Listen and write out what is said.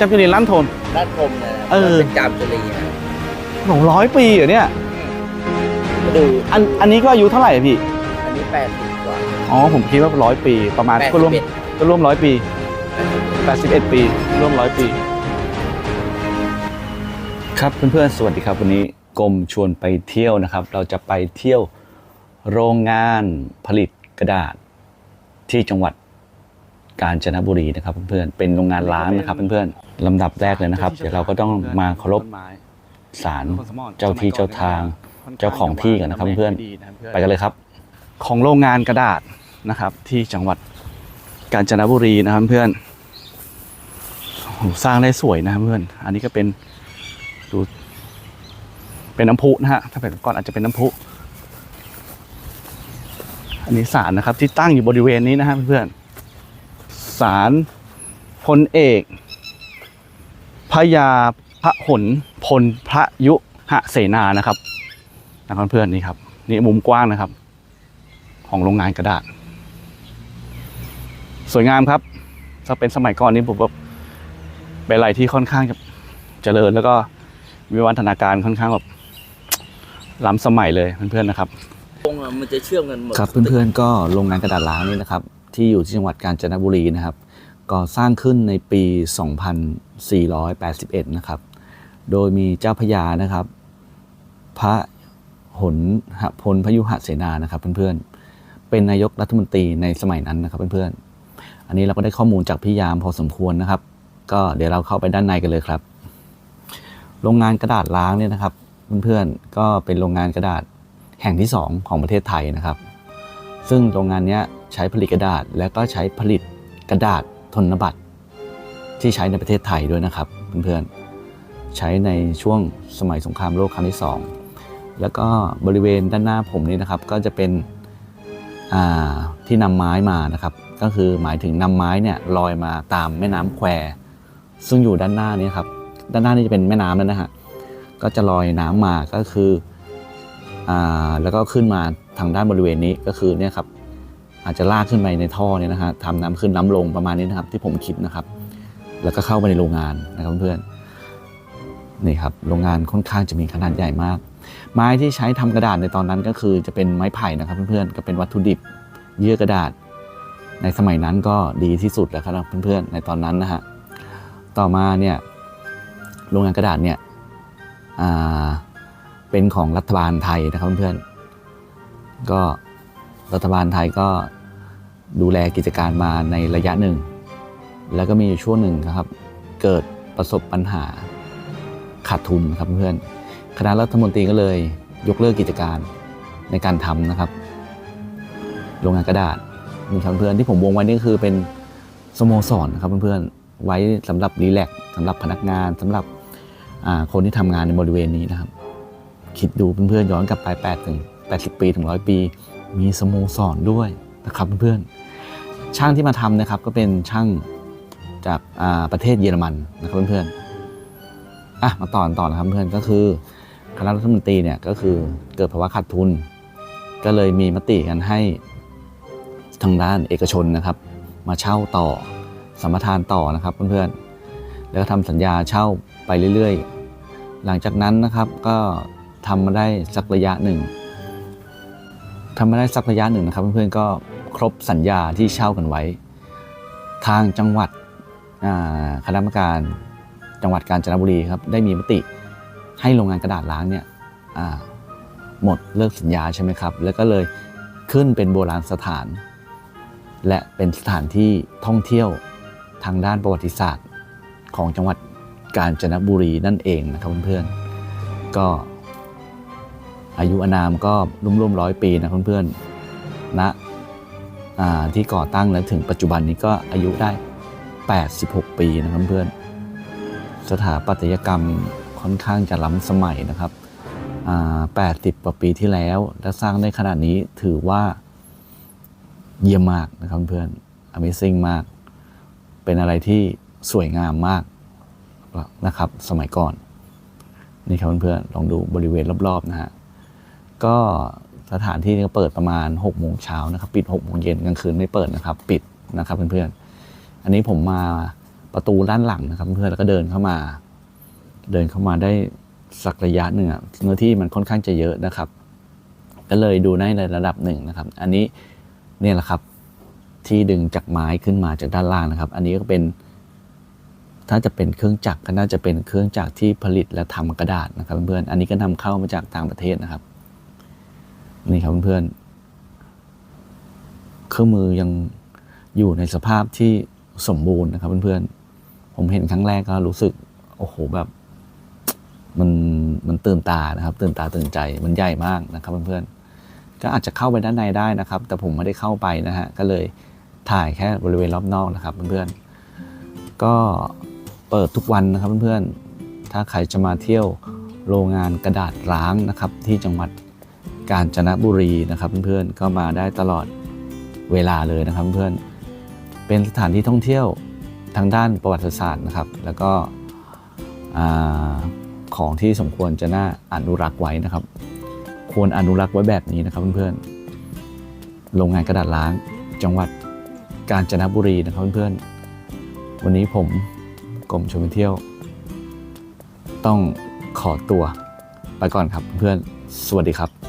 จำจุรีลั่นทน ด้านคมเนี่ยเออ เป็นจามจุลีนะโหร้อยปีเหรอเนี่ยก็ดูอันอันนี้ก็อายุเท่าไหร่อะพี่ อันนี้แปดสิบกว่าอ๋อผมคิดว่าร้อยปีประมาณแปดก็สิร่วบมเอ็ดก็ร่วมร้อยปี 81 ปีร่วมร้อยปี ครับเพื่อนๆ สวัสดีครับ วันนี้กรมชวนไปเที่ยวนะครับ เราจะไปเที่ยวโรงงานผลิตกระดาษที่จังหวัด กาญจนบุรีนะครับเพื่อนๆเป็นโรงงานล้างนะครับเพื่อนๆลำดับแรกเลยนะครับ เดี๋ยวเราก็ต้องมาเคารพศาลเจ้าที่เจ้าทางเจ้าของที่กันนะครับเพื่อนๆไปกันเลยครับ ของโรงงานกระดาษนะครับ ที่จังหวัดกาญจนบุรีนะครับเพื่อนโอ้โหสร้างได้สวยนะครับเพื่อน อันนี้ก็เป็นดูเป็นน้ำพุนะฮะ ถ้าเป็นก่อนอาจจะเป็นน้ำพุ อันนี้ศาลนะครับ ที่ตั้งอยู่บริเวณนี้นะฮะเพื่อน ศาลพลเอกพยาพระหนพลพระยุหเสนานะครับนะครับเพื่อนนี่ครับนี่มุมกว้างนะครับ ของโรงงานกระดาษ สวยงามครับ ถ้าเป็นสมัยก่อนนี้ผมแบบเป็นอะไรที่ค่อนข้างจะเจริญ แล้วก็วิวัฒนาการค่อนข้างแบบล้ำสมัยเลยเพื่อนๆนะครับ ตรงอะมันจะเชื่อมกันหมด ครับเพื่อนๆก็โรงงานกระดาษล้างนี่นะครับ ที่อยู่ที่จังหวัดกาญจนบุรีนะครับ ก่อสร้างขึ้นในปี 2481 นะครับ โดยมีเจ้าพระยานะครับ พระหนพลพยุหเสนานะครับเพื่อนๆ เป็นนายกรัฐมนตรีในสมัยนั้นนะครับเพื่อนๆ อันนี้เราก็ได้ข้อมูลจากพี่ยามพอสมควรนะครับ ก็เดี๋ยวเราเข้าไปด้านในกันเลยครับ โรงงานกระดาษล้างเนี่ยนะครับเพื่อนๆ ก็เป็นโรงงานกระดาษแห่งที่สองของประเทศไทยนะครับ ซึ่งโรงงานเนี้ย ใช้ผลิตกระดาษ และก็ใช้ผลิตกระดาษธนบัตรที่ใช้ในประเทศไทยด้วยนะครับเพื่อนๆใช้ในช่วงสมัยสงครามโลกครั้งที่สองแล้วก็บริเวณด้านหน้าผมนี่นะครับ ก็จะเป็นที่นำไม้มานะครับ ก็คือหมายถึงนำไม้เนี่ยลอยมาตามแม่น้ำแควซึ่งอยู่ด้านหน้านี้ครับด้านหน้านี่จะเป็นแม่น้ำแล้วนะฮะก็จะลอยน้ำมาก็คืออแล้วก็ขึ้นมาทางด้านบริเวณนี้ก็คือเนี่ยครับ อาจจะลากขึ้นไปในท่อเนี่ยนะฮะทำน้ำขึ้นน้ำลงประมาณนี้นะครับ ที่ผมคิดนะครับ แล้วก็เข้าไปในโรงงานนะครับเพื่อนนี่ครับโรงงานค่อนข้างจะมีขนาดใหญ่มาก ไม้ที่ใช้ทำกระดาษในตอนนั้นก็คือจะเป็นไม้ไผ่นะครับเพื่อนๆก็เป็นวัตถุดิบเยื่อกระดาษ ในสมัยนั้นก็ดีที่สุดแล้วครับเพื่อนๆในตอนนั้นนะฮะต่อมาเนี่ยโรงงานกระดาษเนี่ยเป็นของรัฐบาลไทยนะครับเพื่อนๆก็รัฐบาลไทยก็ ดูแลกิจการมาในระยะหนึ่ง แล้วก็มีอยู่ช่วงหนึ่งครับ เกิดประสบปัญหาขาดทุนครับเพื่อนคณะรัฐมนตรีก็เลยยกเลิกกิจการในการทำนะครับ โรงงานกระดาษมีครับเพื่อนที่ผมวงไว้นี่คือเป็นสโมสรนะครับเพื่อนๆไว้สำหรับรีแลกสำหรับพนักงานสำหรับคนที่ทำงานในบริเวณนี้นะครับ คิดดูเพื่อนๆย้อนกลับไป8ถึง80 ปีถึงร้อยปี มีสโมสรด้วย นะครับเพื่อนๆช่างที่มาทำนะครับก็เป็นช่างจากประเทศเยอรมันนะครับเพื่อนๆอะมาต่อนต่อนะครับเพื่อนก็คือคณะรัฐมนตรีเนี่ยก็คือเกิดภาวะขาดทุน ก็เลยมีมติกันให้ทางด้านเอกชนนะครับ มาเช่าต่อสัมปทานต่อนะครับเพื่อนๆแล้วก็ทำสัญญาเช่าไปเรื่อยๆ หลังจากนั้นนะครับก็ทำมาได้สักระยะหนึ่งทำมาได้สักระยะหนึ่งนะครับเพื่อนๆก็ ครบสัญญาที่เช่ากันไว้ ทางจังหวัดคณะกรรมการจังหวัดกาญจนบุรีครับได้มีมติให้โรงงานกระดาษล้างเนี่ยหมดเลิกสัญญาใช่ไหมครับ แล้วก็เลยขึ้นเป็นโบราณสถาน และเป็นสถานที่ท่องเที่ยวทางด้านประวัติศาสตร์ของจังหวัดกาญจนบุรีนั่นเองนะครับเพื่อนๆ ก็อายุอานามก็ร่วมๆร้อยปีนะเพื่อนๆณ ที่ก่อตั้งแล้วถึงปัจจุบันนี้ก็อายุได้ 86 ปีนะครับเพื่อนสถาปัตยกรรมค่อนข้างจะล้ำสมัยนะครับ80กว่าปีที่แล้ว และสร้างได้ขนาดนี้ถือว่าเยี่ยมมากนะครับเพื่อน Amazing มาก เป็นอะไรที่สวยงามมากนะครับ สมัยก่อน นี่ครับเพื่อนๆลองดูบริเวณรอบๆนะฮะ ก็ สถานที่ก็เปิดประมาณ6โมงเช้านะครับ ปิด6โมงเย็นกลางคืนไม่เปิดนะครับ ปิดนะครับเพื่อนๆ อันนี้ผมมาประตูด้านหลังนะครับเพื่อนแล้วก็เดินเข้ามา เดินเข้ามาได้สักระยะหนึ่งอะเนื้อที่มันค่อนข้างจะเยอะนะครับ ก็เลยดูได้ในระดับหนึ่งนะครับ อันนี้เนี่ยแหละครับที่ดึงจากไม้ขึ้นมาจากด้านล่างนะครับ อันนี้ก็เป็น ถ้าจะเป็นเครื่องจักรก็น่าจะเป็นเครื่องจักรที่ผลิตและทำกระดาษนะครับเพื่อนๆอันนี้ก็นำเข้ามาจากต่างประเทศนะครับ นี่ครับเพื่อนๆ เครื่องมือยังอยู่ในสภาพที่สมบูรณ์นะครับเพื่อนๆ ผมเห็นครั้งแรกก็รู้สึก โอ้โหแบบมันมันตื่นตานะครับ ตื่นตาตื่นใจมันใหญ่มากนะครับเพื่อนๆ ก็อาจจะเข้าไปด้านในได้นะครับ แต่ผมไม่ได้เข้าไปนะฮะก็เลยถ่ายแค่บริเวณรอบนอกนะครับเพื่อนๆ ก็เปิดทุกวันนะครับเพื่อนๆ ถ้าใครจะมาเที่ยวโรงงานกระดาษร้างนะครับที่จังหวัด กาญจนบุรีนะครับเพื่อนๆก็มาได้ตลอดเวลาเลยนะครับเพื่อนๆเป็นสถานที่ท่องเที่ยวทางด้านประวัติศาสตร์นะครับ แล้วก็ของที่สมควรจะน่าอนุรักษ์ไว้นะครับ ควรอนุรักษ์ไว้แบบนี้นะครับเพื่อนๆโรงงานกระดาษล้างจังหวัดกาญจนบุรีนะครับเพื่อนๆวันนี้ผมกรมชมเที่ยว ต้องขอตัวไปก่อนครับเพื่อนๆสวัสดีครับ